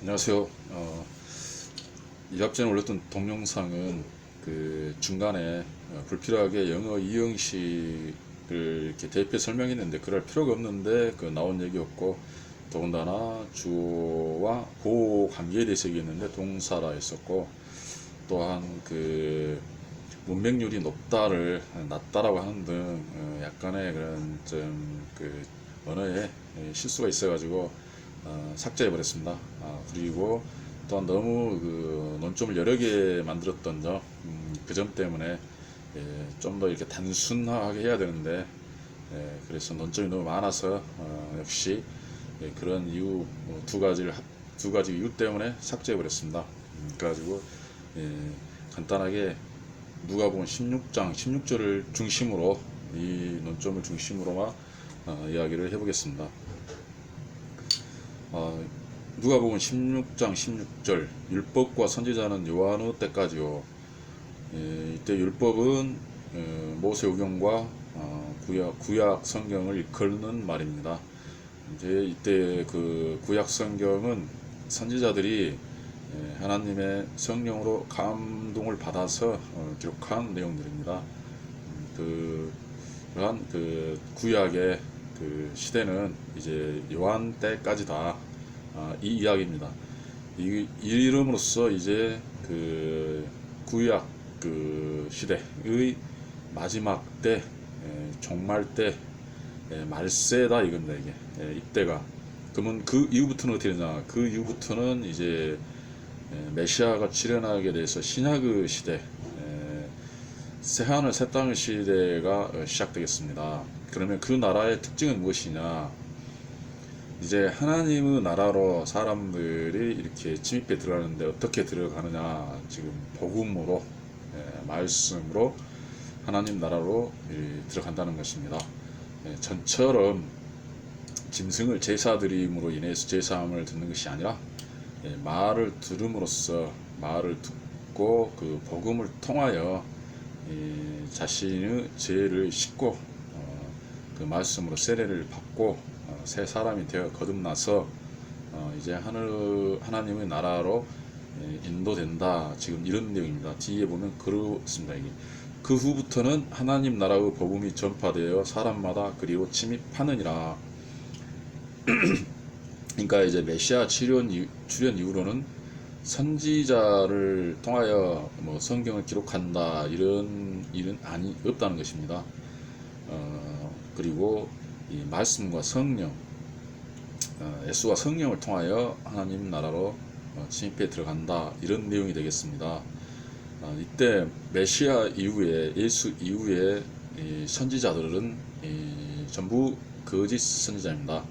안녕하세요. 어, 이합전에 올렸던 동영상은 그 중간에 어, 불필요하게 영어 이형식을 이렇게 대입해 설명했는데 그럴 필요가 없는데 그 나온 얘기였고 더군다나 주어와 보호 관계에 대해서 얘기했는데 동사라 했었고 또한 그 문맹률이 높다를 낮다라고 하는 등 어, 약간의 그런 좀 그 언어에 실수가 있어가지고 어, 삭제해 버렸습니다. 아, 그리고 또한 너무 그 논점을 여러 개 만들었던 점, 음, 그점 때문에 좀더 이렇게 단순하게 해야 되는데 예, 그래서 논점이 너무 많아서 어, 역시 예, 그런 이유 어, 두 가지를 합- 두 가지 이유 때문에 삭제해 버렸습니다. 음, 그래가지고 예, 간단하게 누가복음 16장 16절을 중심으로 이 논점을 중심으로만 어, 이야기를 해보겠습니다. 어, 누가복음 16장 16절 율법과 선지자는 요한의 때까지요. 예, 이때 율법은 어, 모세오경과 어, 구약 구약 성경을 일컫는 말입니다. 이제 이때 그 구약 성경은 선지자들이 예, 하나님의 성령으로 감동을 받아서 어, 기록한 내용들입니다. 음, 그 그러한 그 구약의 그 시대는 이제 요한 때까지다 아, 이 이야기입니다. 이 이름으로써 이제 그 구약 그 시대의 마지막 때 에, 종말 때 에, 말세다 이겁니다 이게 에, 이때가 그러면 그 이후부터는 어떻게 되냐 그 이후부터는 이제 에, 메시아가 출현하게 돼서 신약의 시대 에, 새하늘 새 땅의 시대가 어, 시작되겠습니다. 그러면 그 나라의 특징은 무엇이냐? 이제 하나님의 나라로 사람들이 이렇게 침입해 들어가는데 어떻게 들어가느냐? 지금 복음으로 예, 말씀으로 하나님 나라로 이, 들어간다는 것입니다. 예, 전처럼 짐승을 제사 드림으로 인해서 제사함을 듣는 것이 아니라 예, 말을 들음으로써 말을 듣고 그 복음을 통하여 이 자신의 죄를 씻고 어, 그 말씀으로 세례를 받고 어, 새 사람이 되어 거듭나서 어, 이제 하늘 하나님의 나라로 예, 인도된다. 지금 이런 내용입니다. 뒤에 보면 그렇습니다. 이게 그 후부터는 하나님 나라의 복음이 전파되어 사람마다 그리로 침입하느니라. 그러니까 이제 메시아 출현 이후, 출현 이후로는 선지자를 통하여 뭐 성경을 기록한다 이런 일은 아니 없다는 것입니다. 어, 그리고 이 말씀과 성령, 어, 예수와 성령을 통하여 하나님 나라로 어, 침입해 들어간다 이런 내용이 되겠습니다. 어, 이때 메시아 이후에 예수 이후에 이 선지자들은 이 전부 거짓 선지자입니다.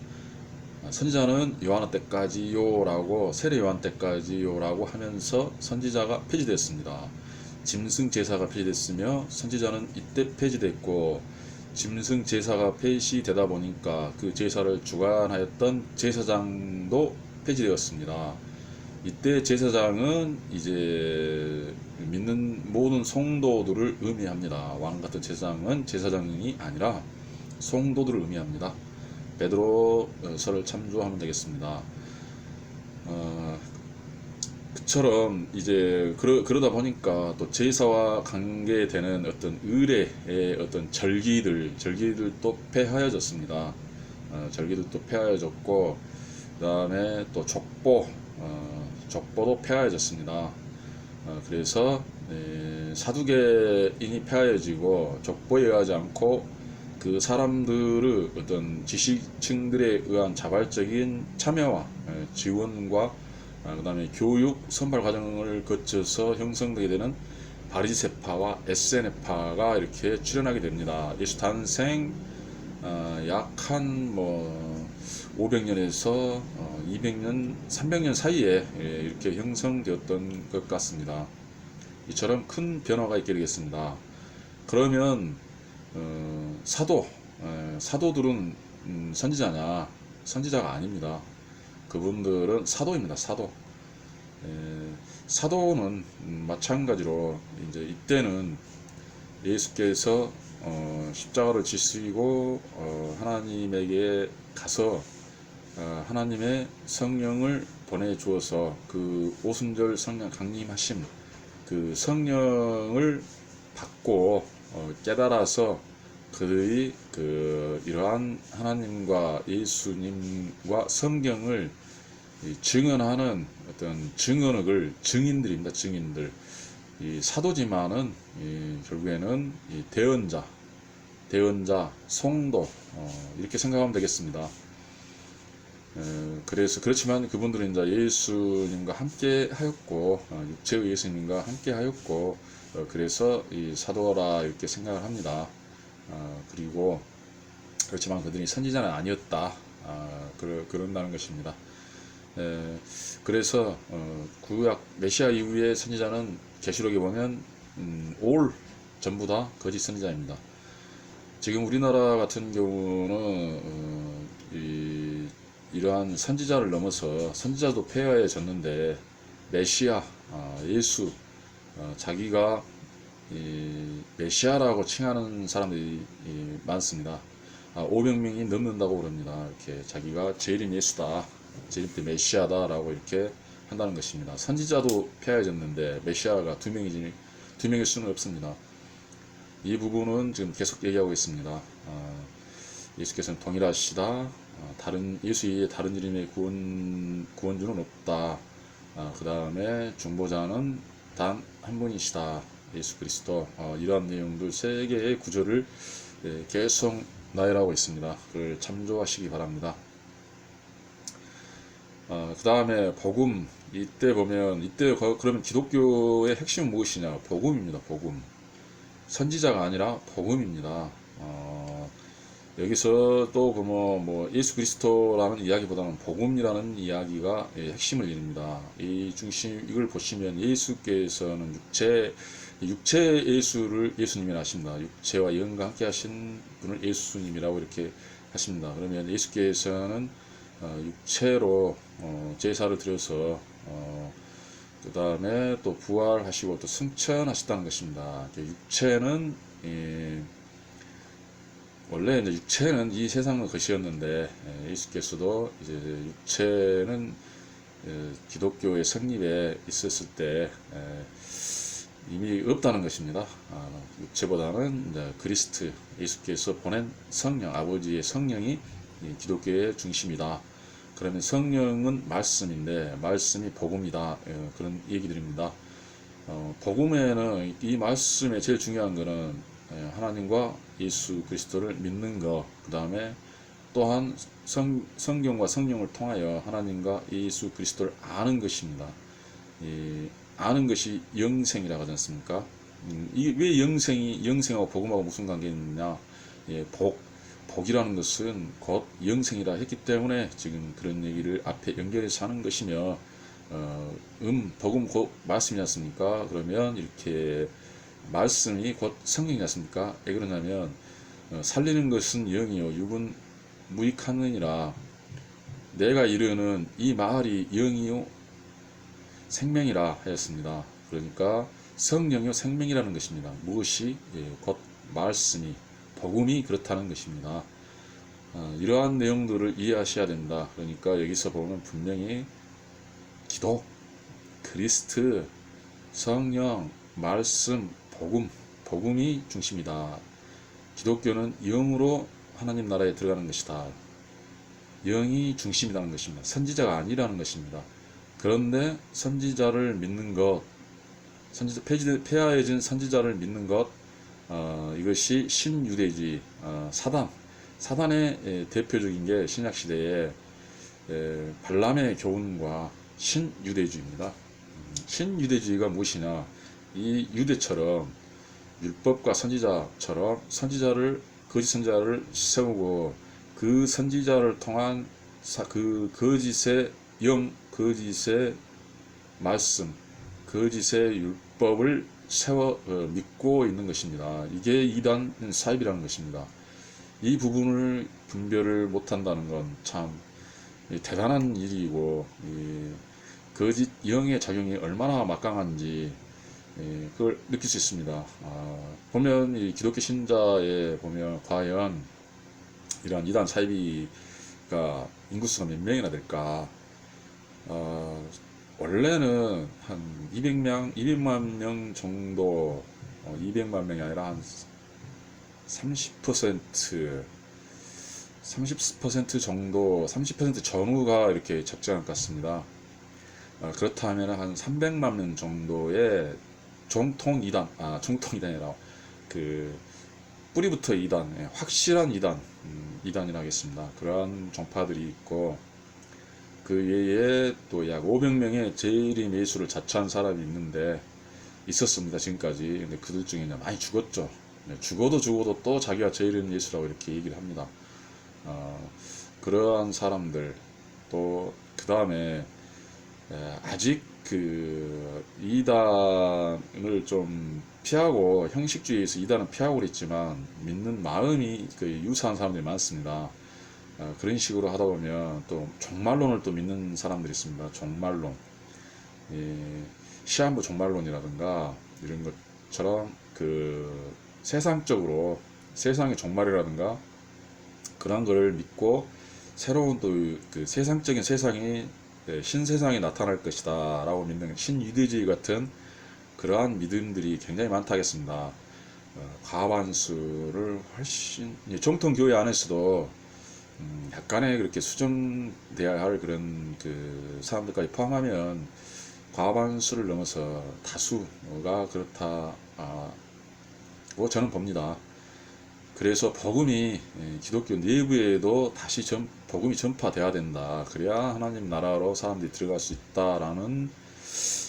아, 선지자는 요한의 때까지요라고 세례 요한 때까지요라고 하면서 선지자가 폐지됐습니다. 짐승 제사가 폐지됐으며 선지자는 이때 폐지됐고 짐승 제사가 폐지되다 보니까 그 제사를 주관하였던 제사장도 폐지되었습니다. 이때 제사장은 이제 믿는 모든 성도들을 의미합니다. 왕 같은 제사장은 제사장이 아니라 성도들을 의미합니다. 베드로서를 참조하면 되겠습니다. 어, 그처럼 이제 그러, 그러다 보니까 또 제사와 관계되는 어떤 의례의 어떤 절기들 절기들도 폐하여졌습니다. 어, 절기들도 폐하여졌고 그 다음에 또 족보 어, 족보도 폐하여졌습니다. 어, 그래서 에, 사두개인이 폐하여지고 족보에 의하지 않고 그 사람들의 어떤 지식층들에 의한 자발적인 참여와 에, 지원과 아, 그 다음에 교육 선발 과정을 거쳐서 형성되게 되는 바리세파와 에세네파가 이렇게 출현하게 됩니다. 예수 탄생 어, 약한 뭐 500년에서 200년, 300년 사이에 예, 이렇게 형성되었던 것 같습니다. 이처럼 큰 변화가 있게 되겠습니다. 그러면 어, 사도, 에, 사도들은 음, 선지자냐? 선지자가 아닙니다. 그분들은 사도입니다. 사도. 에, 사도는 음, 마찬가지로 이제 이때는 예수께서 어, 십자가를 지시고 어, 하나님에게 가서 어, 하나님의 성령을 보내 주어서 그 오순절 성령 강림하심 그 성령을 받고 어, 깨달아서 그들이 그 이러한 하나님과 예수님과 성경을 이 증언하는 어떤 증언을 증인들입니다. 증인들. 이 사도지만은 이 결국에는 이 대언자, 대언자, 성도 어, 이렇게 생각하면 되겠습니다. 에, 그래서 그렇지만 그분들은 이제 예수님과 함께 하였고 어, 육체의 예수님과 함께 하였고 어, 그래서 이 사도라 이렇게 생각을 합니다. 어, 그리고 그렇지만 그들이 선지자는 아니었다. 아, 그러, 그런다는 것입니다. 에, 그래서 어, 구약 메시아 이후의 선지자는 계시록에 보면 음, 올 전부 다 거짓 선지자입니다. 지금 우리나라 같은 경우는 어, 이, 이러한 선지자를 넘어서 선지자도 폐허해졌는데 메시아 아, 예수 어, 자기가 이 메시아라고 칭하는 사람들이 이 많습니다. 아, 500명이 넘는다고 그럽니다. 이렇게 자기가 제일인 예수다, 제일 때 메시아다라고 이렇게 한다는 것입니다. 선지자도 폐하해졌는데 메시아가 두 명이지 두 명일 수는 없습니다. 이 부분은 지금 계속 얘기하고 있습니다. 아, 예수께서는 동일하시다. 아, 다른 예수 이외에 다른 이름의 구원 구원주는 없다. 그 다음에 중보자는 단 한 분이시다. 예수 그리스도 어, 이러한 내용들 세 개의 구절을 예, 계속 나열하고 있습니다. 그걸 참조하시기 바랍니다. 어, 그 다음에 복음 이때 보면 이때 거- 그러면 기독교의 핵심은 무엇이냐? 복음입니다. 복음 선지자가 아니라 복음입니다. 어, 여기서 또 보면 뭐 예수 그리스도라는 이야기보다는 복음이라는 이야기가 예, 핵심을 이룹니다. 이 중심 이걸 보시면 예수께서는 육체 육체 예수를 예수님이라 하십니다. 육체와 영과 함께 하신 분을 예수님이라고 이렇게 하십니다. 그러면 예수께서는 어, 육체로 어, 제사를 드려서 어, 그 다음에 또 부활하시고 또 승천하셨다는 것입니다. 육체는 예, 원래 이제 육체는 이 세상의 것이었는데 예, 예수께서도 이제 육체는 예, 기독교의 성립에 있었을 때 예, 이미 없다는 것입니다. 아, 육체보다는 이제 그리스트 예수께서 보낸 성령 아버지의 성령이 이 기독교의 중심이다. 그러면 성령은 말씀인데 말씀이 복음이다. 예, 그런 얘기들입니다. 어, 복음에는 이 말씀에 제일 중요한 것은 예, 하나님과 예수 그리스도를 믿는 것, 그 다음에 또한 성, 성경과 성령을 통하여 하나님과 예수 그리스도를 아는 것입니다. 이 아는 것이 영생이라고 하지 않습니까? 음, 이게 왜 영생이 영생하고 복음하고 무슨 관계 있느냐? 예, 복 복이라는 것은 곧 영생이라 했기 때문에 지금 그런 얘기를 앞에 연결해서 하는 것이며 어, 음 복음 곧 말씀이지 않습니까? 그러면 이렇게 말씀이 곧 성령이지 않습니까? 왜 그러냐면 어, 살리는 것은 영이요 육은 무익하느니라 내가 이르는 이 말이 영이요 생명이라 하였습니다. 그러니까 성령요 생명이라는 것입니다. 무엇이 예, 곧 말씀이 복음이 그렇다는 것입니다. 어, 이러한 내용들을 이해하셔야 된다. 그러니까 여기서 보면 분명히 기독, 그리스트, 성령, 말씀, 복음, 복음이 중심이다. 기독교는 영으로 하나님 나라에 들어가는 것이다. 영이 중심이라는 것입니다. 선지자가 아니라는 것입니다. 그런데 선지자를 믿는 것, 선지자, 폐하해진 선지자를 믿는 것, 어, 이것이 신유대주의, 어, 사단, 사단의 예, 대표적인 게 신약 시대에 예, 발람의 교훈과 신유대주의입니다. 음, 신유대주의가 무엇이냐? 이 유대처럼 율법과 선지자처럼 선지자를 거짓 선지자를 세우고 그 선지자를 통한 사- 그 거짓의 영, 거짓의 말씀, 거짓의 율법을 세워 어, 믿고 있는 것입니다. 이게 이단 사입이라는 것입니다. 이 부분을 분별을 못한다는 건 참 대단한 일이고 이 거짓 영의 작용이 얼마나 막강한지 예, 그걸 느낄 수 있습니다. 아, 보면 이 기독교 신자에 보면 과연 이러한 이단 그러니까 인구수가 몇 명이나 될까? 어, 원래는 한 200명, 200만 명 정도, 어, 200만 명이 아니라 한 30%, 30% 정도, 30% 전후가 이렇게 적정한 것 같습니다. 어, 그렇다면 한 300만 명 정도의 정통 이단, 아, 정통 이단이라 그 뿌리부터 이단, 예, 확실한 이단, 음, 이단이라 하겠습니다. 그러한 종파들이 있고 그 외에 또 약 500명의 재림 예수를 자처한 사람이 있는데 있었습니다 지금까지. 근데 그들 중에 많이 죽었죠. 네, 죽어도 죽어도 또 자기가 재림 예수라고 이렇게 얘기를 합니다. 어, 그러한 사람들 또 그 다음에 아직 그 이단을 좀 피하고 형식주의에서 이단은 피하고 그랬지만 믿는 마음이 그 유사한 사람들이 많습니다. 어, 그런 식으로 하다 보면 또 종말론을 또 믿는 사람들이 있습니다. 종말론, 예, 시한부 종말론이라든가 이런 것처럼 그 세상적으로 세상의 종말이라든가 그런 걸 믿고 새로운 또 그 세상적인 세상이 예, 신세상이 나타날 것이다 라고 믿는 신유대주의 같은 그러한 믿음들이 굉장히 많다 하겠습니다. 어, 과반수를 훨씬 예, 정통 교회 안에서도 음, 약간의 그렇게 수정돼야 할 그런 그 사람들까지 포함하면 과반수를 넘어서 다수가 그렇다 아, 고 저는 봅니다. 그래서 복음이 예, 기독교 내부에도 다시 전, 복음이 전파돼야 된다. 그래야 하나님 나라로 사람들이 들어갈 수 있다라는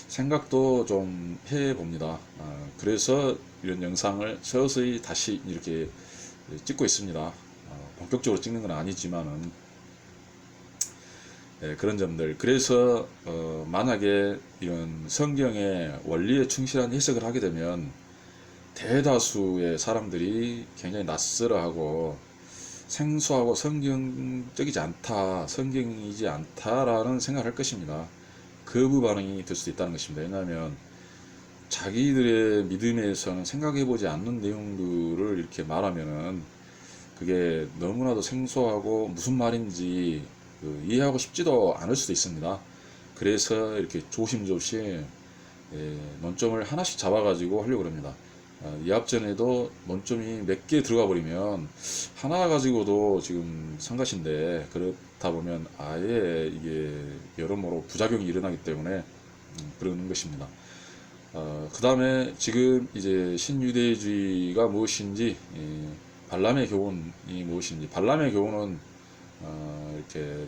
생각도 좀 해봅니다. 아, 그래서 이런 영상을 서서히 다시 이렇게 찍고 있습니다. 어, 본격적으로 찍는 건 아니지만은 예, 그런 점들. 그래서 어, 만약에 이런 성경의 원리에 충실한 해석을 하게 되면 대다수의 사람들이 굉장히 낯설어하고 생소하고 성경적이지 않다, 성경이지 않다라는 생각을 할 것입니다. 거부 반응이 될 수도 있다는 것입니다. 왜냐하면 자기들의 믿음에서는 생각해보지 않는 내용들을 이렇게 말하면은 그게 너무나도 생소하고 무슨 말인지 그 이해하고 싶지도 않을 수도 있습니다. 그래서 이렇게 조심조심 예, 논점을 하나씩 잡아가지고 하려고 합니다. 어, 이 앞전에도 논점이 몇 개 들어가 버리면 하나 가지고도 지금 상가신데 그렇다 보면 아예 이게 여러모로 부작용이 일어나기 때문에 음, 그러는 것입니다. 어, 그 다음에 지금 이제 신유대주의가 무엇인지 이 발람의 교훈이 무엇인지 발람의 교훈은 어, 이렇게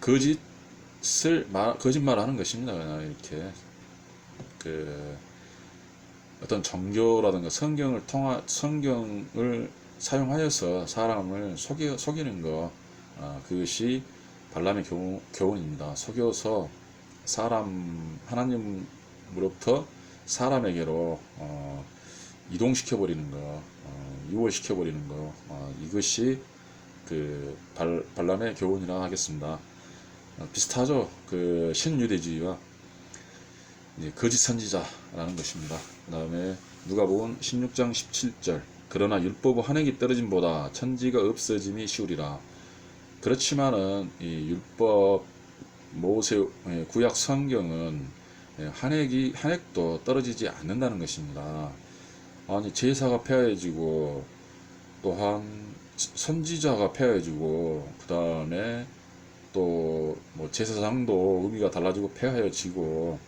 거짓을 말, 거짓말하는 것입니다. 그냥 이렇게 그 어떤 정교라든가 성경을 통하 성경을 사용하여서 사람을 속여, 속이는 것 아, 그것이 발람의 교훈, 교훈입니다. 속여서 사람 하나님으로부터 사람에게로 어, 이동시켜 버리는 것, 어, 유월시켜 버리는 것 어, 이것이 그 발, 발람의 교훈이라 하겠습니다. 어, 비슷하죠. 그 신유대주의와 거짓 선지자라는 것입니다. 그 다음에 누가복음 16장 17절 그러나 율법의 한행이 떨어짐보다 천지가 없어짐이 쉬우리라. 그렇지만은 이 율법 모세 예, 구약 성경은 예, 한핵이 한핵도 떨어지지 않는다는 것입니다. 아니 제사가 폐하해지고 또한 선지자가 폐하해지고 그 다음에 또 뭐 제사장도 의미가 달라지고 폐하여지고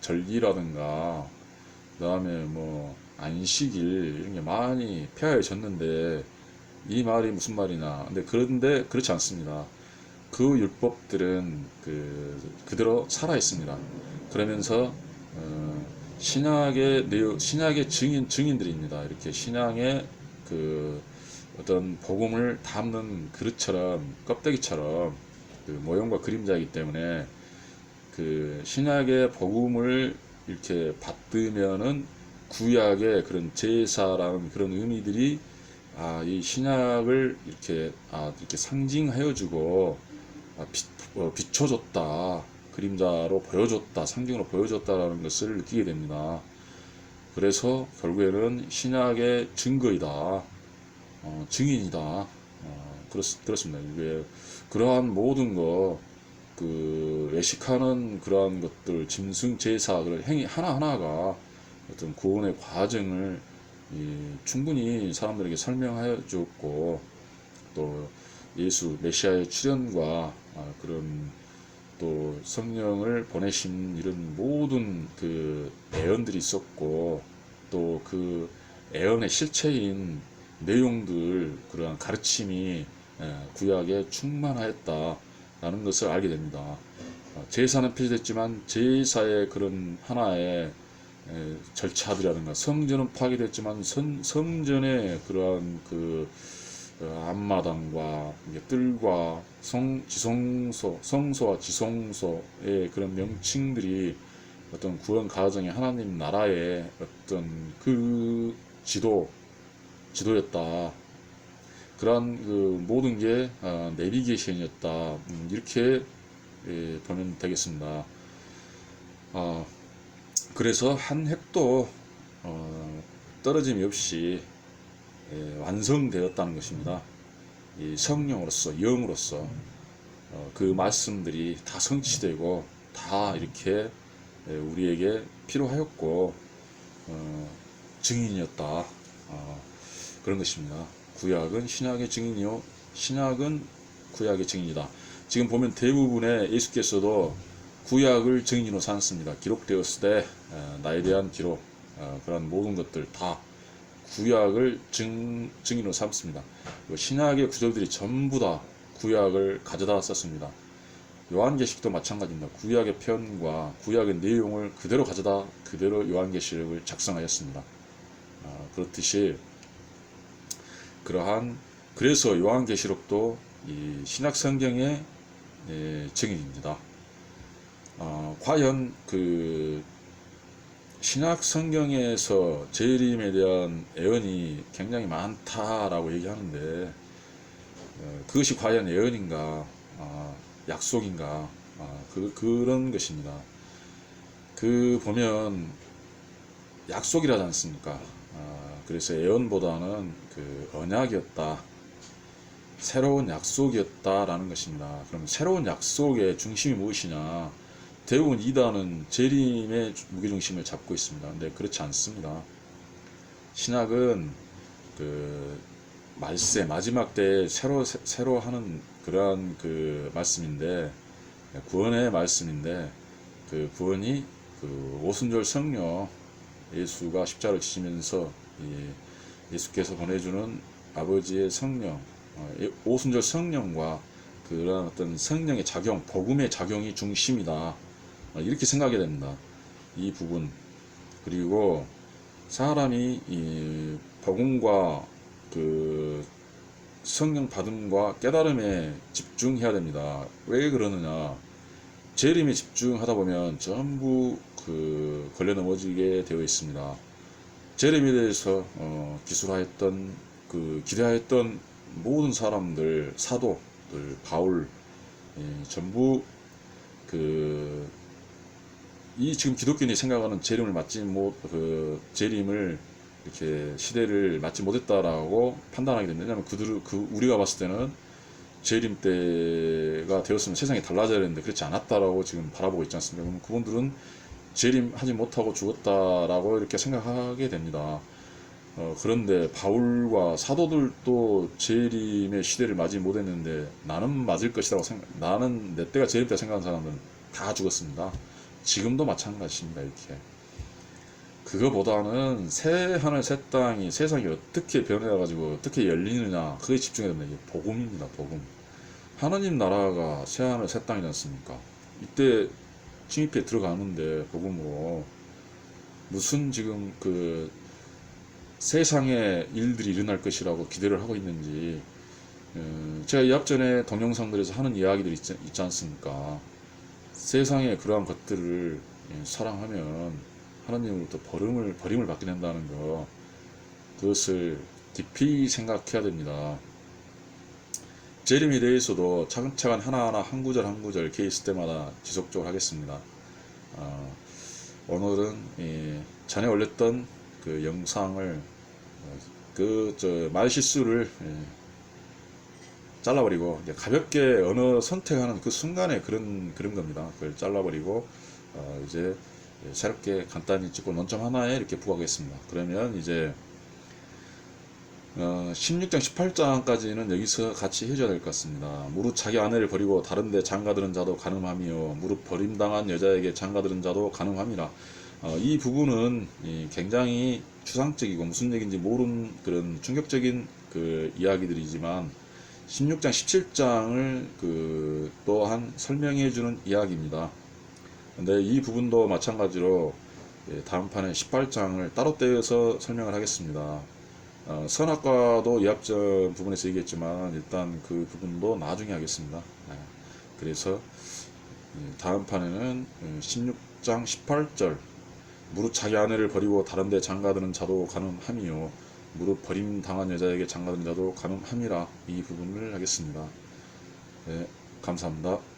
절기라든가 그 다음에 뭐 안식일 이런 게 많이 폐하해졌는데 이 말이 무슨 말이냐 근데 그런데 그렇지 않습니다. 그 율법들은 그 그대로 살아 있습니다. 그러면서 어, 신약의 내용 신약의 증인 증인들입니다 이렇게 신앙의 그 어떤 복음을 담는 그릇처럼 껍데기처럼 그 모형과 그림자이기 때문에 그 신약의 복음을 이렇게 받으면은 구약의 그런 제사라는 그런 의미들이 아, 이 신약을 이렇게 아, 이렇게 상징하여 주고 아, 비, 어, 비춰줬다. 그림자로 보여줬다. 상징으로 보여줬다라는 것을 느끼게 됩니다. 그래서 결국에는 신약의 증거이다. 어, 증인이다. 어, 그렇, 그렇습니다. 이게 그러한 모든 거, 그 외식하는 그러한 것들, 짐승 제사 그런 행위 하나 하나가 어떤 구원의 과정을 이, 충분히 사람들에게 설명하여 주었고 또 예수 메시아의 출현과 아, 그런 또 성령을 보내신 이런 모든 그 애언들이 있었고 또 그 애언의 실체인 내용들 그러한 가르침이 예, 구약에 충만하였다라는 것을 알게 됩니다. 어, 제사는 폐지됐지만 제사의 그런 하나의 에, 절차들이라든가 성전은 파괴됐지만 성, 성전의 그러한 그 어, 앞마당과 뜰과 성 지성소 성소와 지성소의 그런 명칭들이 어떤 구원 가정의 하나님 나라의 어떤 그 지도 지도였다. 그러한 그 모든 게 아, 내비게이션이었다. 음, 이렇게 예, 보면 되겠습니다. 아, 그래서 한 획도 어, 떨어짐이 없이 예, 완성되었다는 것입니다. 이 성령으로서 영으로서 어, 그 말씀들이 다 성취되고 다 이렇게 예, 우리에게 필요하였고 어, 증인이었다 어, 그런 것입니다. 구약은 신약의 증인이요 신약은 구약의 증인이다. 지금 보면 대부분의 예수께서도 구약을 증인으로 삼습니다. 기록되었을 때 어, 나에 대한 기록 어, 그런 모든 것들 다 구약을 증, 증인으로 삼습니다. 신약의 구절들이 전부 다 구약을 가져다 썼습니다. 요한계시도 마찬가지입니다. 구약의 편과 구약의 내용을 그대로 가져다 그대로 요한계시록을 작성하였습니다. 아, 그렇듯이 그러한 그래서 요한계시록도 이 신약 성경의 예, 증인입니다. 어, 과연 그 신약 성경에서 재림에 대한 애언이 굉장히 많다라고 얘기하는데 어, 그것이 과연 애언인가 아, 약속인가 아, 그, 그런 것입니다. 그 보면 약속이라지 않습니까? 아, 그래서 애언보다는 그 언약이었다. 새로운 약속이었다라는 것입니다. 그럼 새로운 약속의 중심이 무엇이냐? 대부분 이단은 재림의 무게중심을 잡고 있습니다. 근데 그렇지 않습니다. 신학은 그 말세 마지막 때 새로 새- 새로 하는 그러한 그 말씀인데 구원의 말씀인데 그 구원이 그 오순절 성령 예수가 십자를 지시면서 이 예수께서 보내주는 아버지의 성령 어, 이 오순절 성령과 그런 어떤 성령의 작용 복음의 작용이 중심이다 어, 이렇게 생각이 됩니다 이 부분 그리고 사람이 이 복음과 그 성령 받음과 깨달음에 집중해야 됩니다. 왜 그러느냐? 재림에 집중하다 보면 전부 그 걸려 넘어지게 되어 있습니다. 재림에 대해서 어, 기술하였던 그 기대하였던 모든 사람들 사도들 바울 예, 전부 그 이 지금 기독교인이 생각하는 재림을 맞지 못그 재림을 이렇게 시대를 맞지 못했다라고 판단하게 됩니다. 왜냐하면 그들 그 우리가 봤을 때는 재림 때가 되었으면 세상이 달라져야 되는데 그렇지 않았다라고 지금 바라보고 있지 않습니까? 그럼 그분들은 재림하지 못하고 죽었다라고 이렇게 생각하게 됩니다. 어, 그런데 바울과 사도들도 재림의 시대를 맞이 못했는데 나는 맞을 것이라고 생각, 나는 내 때가 재림 때 생각하는 사람은 다 죽었습니다. 지금도 마찬가지입니다. 이렇게. 그거보다는 새 하늘 새 땅이 세상이 어떻게 변해 가지고 어떻게 열리느냐 그게 집중해야 됩니다. 이게 복음입니다. 복음. 하나님 나라가 새 하늘 새 땅이지 않습니까? 이때 침입해 들어가는데 복음으로 무슨 지금 그 세상에 일들이 일어날 것이라고 기대를 하고 있는지 어, 제가 이 앞전에 동영상들에서 하는 이야기들이 있지, 있지 않습니까? 세상의 그러한 것들을 예, 사랑하면 하나님으로부터 버림을 버림을 받게 된다는 거 그것을 깊이 생각해야 됩니다. 재림에 대해서도 차근차근 하나하나 한 구절 한 구절 케이스 때마다 지속적으로 하겠습니다. 어, 오늘은 이 전에 올렸던 그 영상을 그저 말실수를 예, 잘라버리고 가볍게 언어 선택하는 그 순간에 그런 그런 겁니다. 그걸 잘라버리고 어, 이제 새롭게 간단히 찍고 논점 하나에 이렇게 부각하겠습니다. 그러면 이제 어, 16장, 18장까지는 여기서 같이 해줘야 될 것 같습니다. 무릇 자기 아내를 버리고 다른데 장가들은 자도 가늠함이요. 무릇 버림당한 여자에게 장가들은 자도 가늠함이라. 어, 이 부분은 이 굉장히 추상적이고 무슨 얘기인지 모르는 그런 충격적인 그 이야기들이지만 16장, 17장을 그 또한 설명해 주는 이야기입니다. 근데 이 부분도 마찬가지로 예, 다음 판에 18장을 따로 떼어서 설명을 하겠습니다. 어, 선악과도 이합점 부분에서 얘기했지만 일단 그 부분도 나중에 하겠습니다. 네. 그래서 예, 다음 판에는 16장 18절 무릇 자기 아내를 버리고 다른 데 장가드는 자도 가늠함이요 무릇 버림 당한 여자에게 장가드는 자도 가늠함이라 이 부분을 하겠습니다. 네, 감사합니다.